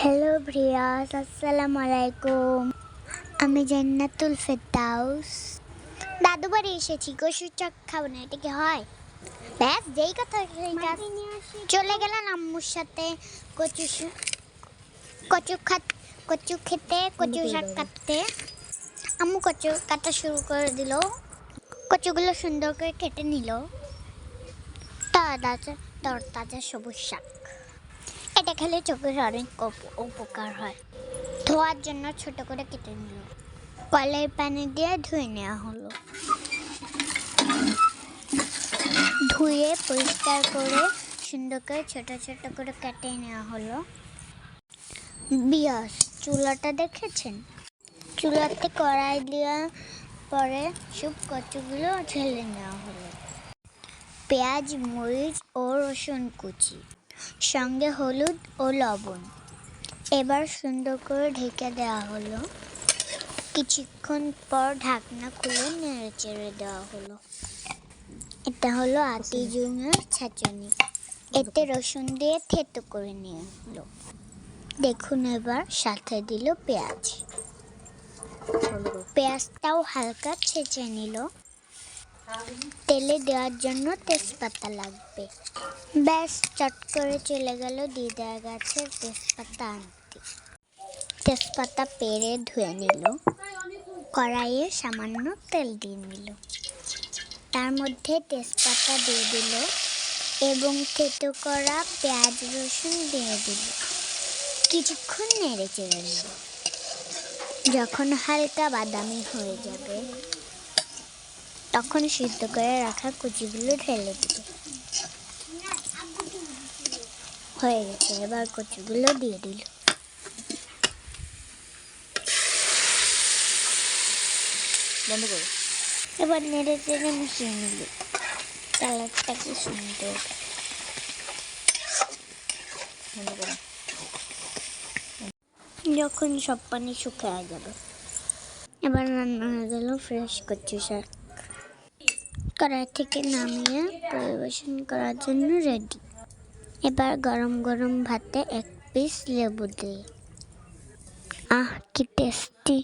Hello ভ্রিয়াস আসসালামু আলাইকুম আমি জান্নাতুল ফেরদাউস। দাদু বাড়ি এসেছি কচুর চক খাব না এটা কি হয়? ব্যাস যেই কথা সেই কাজ। চলে গেলাম আম্মুর সাথে। কচু কচু খাত কচু খেতে কচু শাক কাটতে। আম্মু কচু কাটা শুরু করে দিল। কচুগুলো সুন্দর করে কেটে নিল। তাজা তরতাজা সবুজ শাক। খেলে চোখের অনেক উপ- উপকার হয়। ধোয়ার জন্য ছোট করে কেটে নিল। কলের পানি দিয়ে ধুয়ে নেওয়া হলো। ধুয়ে পরিষ্কার করে সুন্দর করে ছোট ছোট করে কেটে নেওয়া হলো। বিয়াস, চুলাটা দেখেছেন? চুলাতে কড়াই দেওয়া পরে সব কচুগুলো ঢেলে নেওয়া হলো। পেঁয়াজ, মরিচ ও রসুন কুচি। সঙ্গে হলুদ ও লবণ। এবার সুন্দর করে ঢেকে দেওয়া হলো। কিছুক্ষণ পর ঢাকনা খুলে নেড়ে চেড়ে দেওয়া হলো। এটা হলো আটি জুনিয়র ছাঁচনি। এতে রসুন দিয়ে থেতো করে নিয়ে হলো দেখুন এবার সাথে দিল পেঁয়াজ। পেঁয়াজটাও হালকা ছেঁচে নিল। তেলে দেওয়ার জন্য তেজপাতা লাগবে। ব্যাস, চট করে চলে গেল দিদা গাছের তেজপাতা আনতে। তেজপাতা পেরে ধুয়ে নিল। কড়াইয়ে সামান্য তেল দিয়ে নিল। তার মধ্যে তেজপাতা দিয়ে দিল এবং থেতো করা পেঁয়াজ রসুন দিয়ে দিল। কিছুক্ষণ নেড়ে চেড়ে নিল। যখন হালকা বাদামি হয়ে যাবে তখন সিদ্ধ করে রাখা কুচিগুলো ঢেলে দিবে। হয়ে গেছে এবার কুচিগুলো দিয়ে দিল। বন্ধ করো। এবার নেড়ে চেড়ে মিশিয়ে নিল। কালারটা কি সুন্দর। বন্ধ করো। যখন সব পানি শুকিয়ে যাবে। এবার রান্না হয়ে গেল ফ্রেশ করছি শাক। কড়াই থেকে নামিয়ে পরিবেশন করার জন্য রেডি এবার গরম গরম ভাতে এক পিস লেবু দিই। আহ, কি টেস্টি